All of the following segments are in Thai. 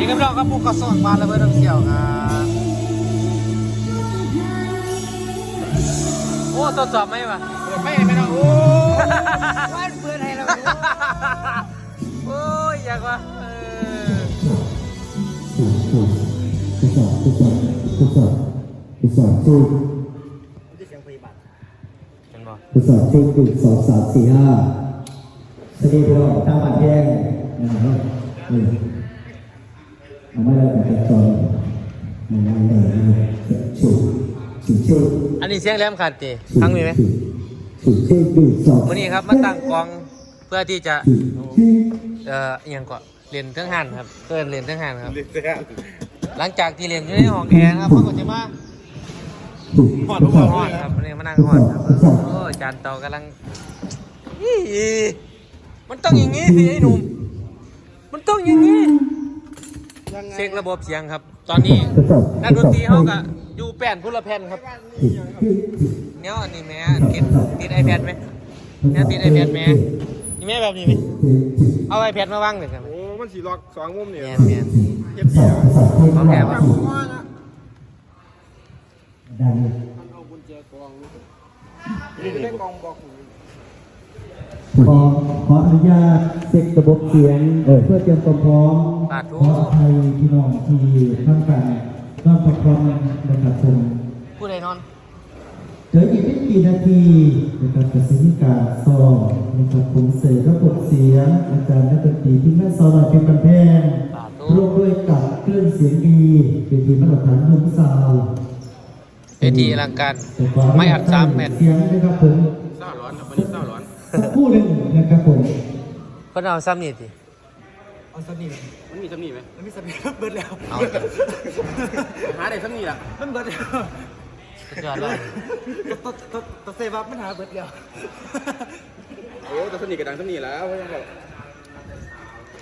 นี่ก็เราก็พวกกระสอนมาแล้วเพื่อนำเสี่ยวครับโอ้ทดสอบไหมวะเปิดไม่ไม่ต้องโอ้ว่านเปิดให้เราโอ้ยอยากว่าเออทดสอบทดสอบทดสอบทดสอบสู้ที่เสียงพยาบาลเห็นบ่ทดสอบสู้หนึ่งสองสามสี่ห้าสวัสดีพี่น้องทางบ้านแย่งนะครับ ไม่ได้แต่ตอนมองไม่ได้นะครับชูชูชูอันนี้เสียงแหลมขาดตีทั้งมีไหมชูชูหนึ่งสองวันนี้ครับมาตั้งกองเพื่อที่จะเอ่ออหยังก็เรียนเทั้งหันครับเพื่อนเรียนเทั้งหันครับ หลังจากที่เรียนอยู่ในห้องแอร์ครับเขาก็จะมาหอดทุกคนฮอดครับวันนี้มานั่งฮอดครับโอ้ยจานเตากำลังอี้มันต้องอย่างงี้สิไอ้หนุ่มมันต้องอย่างงี้ เช็คระบบเสียงครับ ตอนนี้ทดสอบนักดนตรีเขาก็อยู่แป้นพุ่ละแผ่นครับชูชูเนี่ยอันนี้แม่ติดติดไอแพดไหมเนี่ยติดไอแพดไหมนี่แม่แบบนี้ไหมชูชูเอาไอแพดมาวางเลยครับโอ้มันสีล็อกสองมุมเนี่ยแม่นแม่นเจ็บเสียทดสอบสู้เขาแก่ปะดังมันเอากุญแจกองนี่ได้กองบอก ขอขออนุญาตเช็คระบบเสียง เพื่อเตรียมความพร้อมปาดทุขออภัยพี่น้องที่ท่านกันนอนพักผ่อนนะครับผมผู้ใดนอนเดี๋ยวอีกไม่กี่นาทีนะครับจะสิ้นการซ้อมนะครับผมเสร็จระบบเสียง อาจารย์นักดนตรีที่แม่ซ้อมเราเป็นกันแพงปาดทุร่วมด้วยกับเครื่องเสียงดีเป็นทีมมาตรฐานนุ่มสาวเวทีอลังการไม่อัดสามแผ่นเสียงนะครับผม ครู่หนึ่งนะครับผมเพิ่นเอาซ้ำนี่ติเอาสักนิดมันมีสักนิดไหมมันมีสักนิดเบิดแล้วเอาหาได้สักนิดอะมันเบิดแล้วสุดยอดเลยตัวตัวตัวเซฟับมันหาเบิดแล้วโอ้ตัวสักนิดกระดังสักนิดแล้วเพราะยังแบบ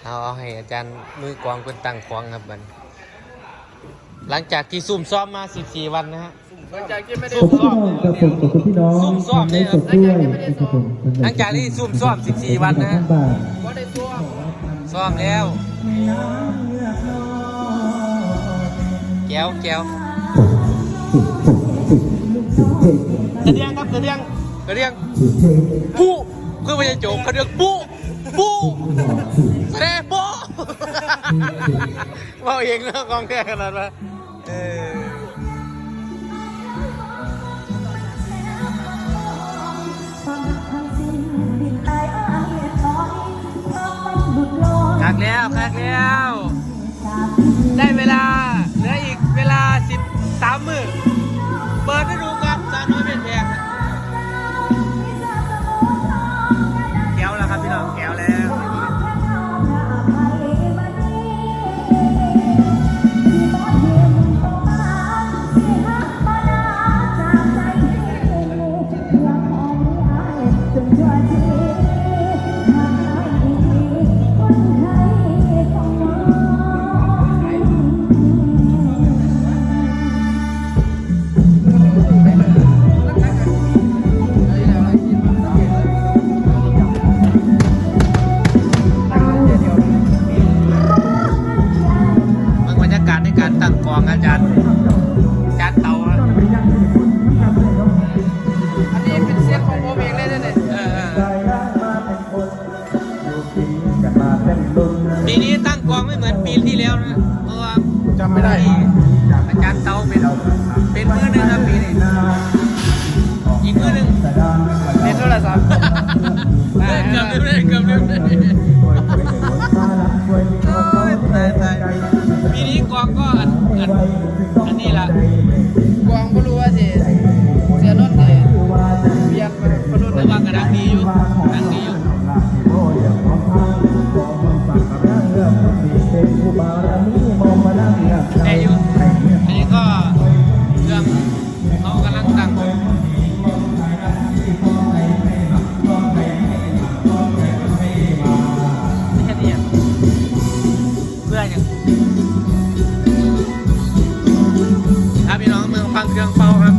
เอาเอาให้อาจารย์มือกลองเป็นตั้งควงครับบัดน หลังจากที่ซุ่มซ้อมมา 14 วันนะฮะ หลังจากที่ไม่ได้ขอบคุณพี่น้องครับผมขอบคุณพี่น้องซุ่มซ้อมเนี่ยครับในสดด้วยนะครับผมหลังจากที่ซุ่มซ้อม 14 วันนะฮะ บาทก็ได้ตัวซ้อมแล้ว แก้วแก้วกระเดียงครับกระเดียงกระเดียงปุ๊คือไม่ใช่โจกกระเดียงปุ๊ปุ๊แสดงปุ๊ ว่าเองนะกองแค่ขนาดนั้นเออคักแล้วคักแล้ว ได้เวลา จารเตาอะอันนี้เป็นเสียงของผมเองเลยเนี่ยเออปีนี้ตั้งกองไม่เหมือนปีที่แล้วนะเพราะว่าจำไม่ได้อาจารย์ Bye. ฟังเครื่องเป่าครับ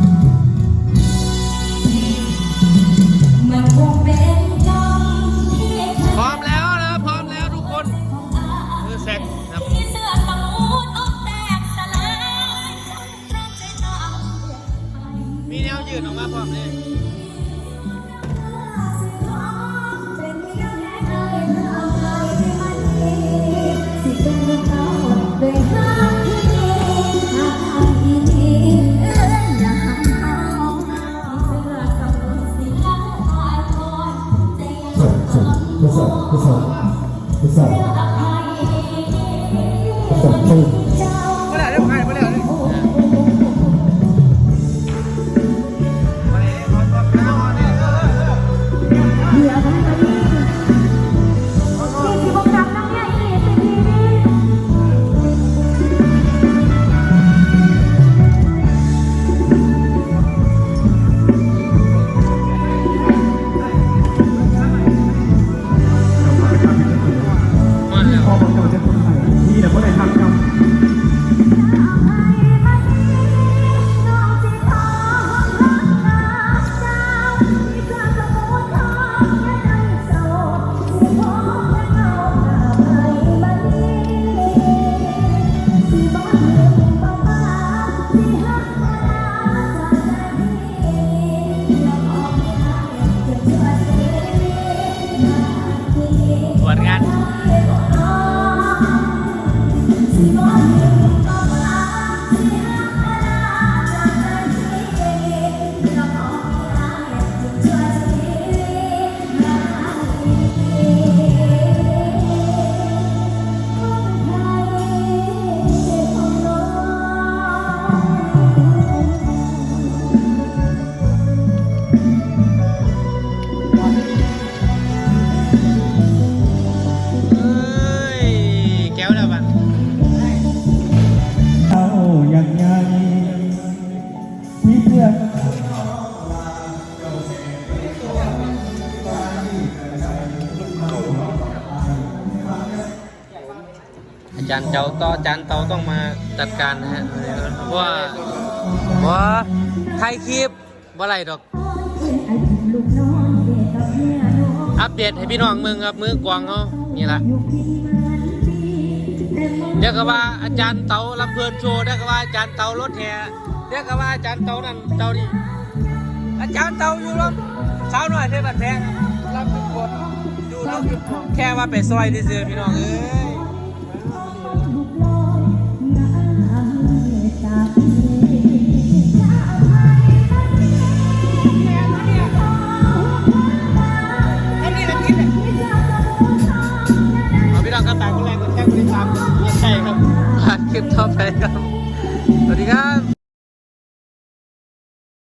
พร้อมแล้วนะพร้อมแล้วทุกคนมือแซกครับมีแนวยืนออกมาพร้อมเลย อาจารย์เจ้าต่ออาจารย์เตาต้องมาจัดการนะฮะเพราะว่าเพราะว่าถ่ายคลิปว่าไรดอก อัปเดตให้พี่น้องมึงครับมือกวางเขานี่ละเรียกว่าอาจารย์เตาลำเพลินโชว์เรียกว่าอาจารย์เตารถแห่ เรียกว่าอาจารย์เตานั่นเตานี่อาจารย์เตาอยู่ลำสาวหน่อยเทบัดแพงลำทุกคนอยู่ลำแค่ว่าไปซอยดิเสือพี่น้องเอ้ยเอาพี่น้องครับตามคนแรงคนแจ้งคนติดตามอย่าใช่ครับผ่านคลิปต่อไปครับ สวัสดีครับ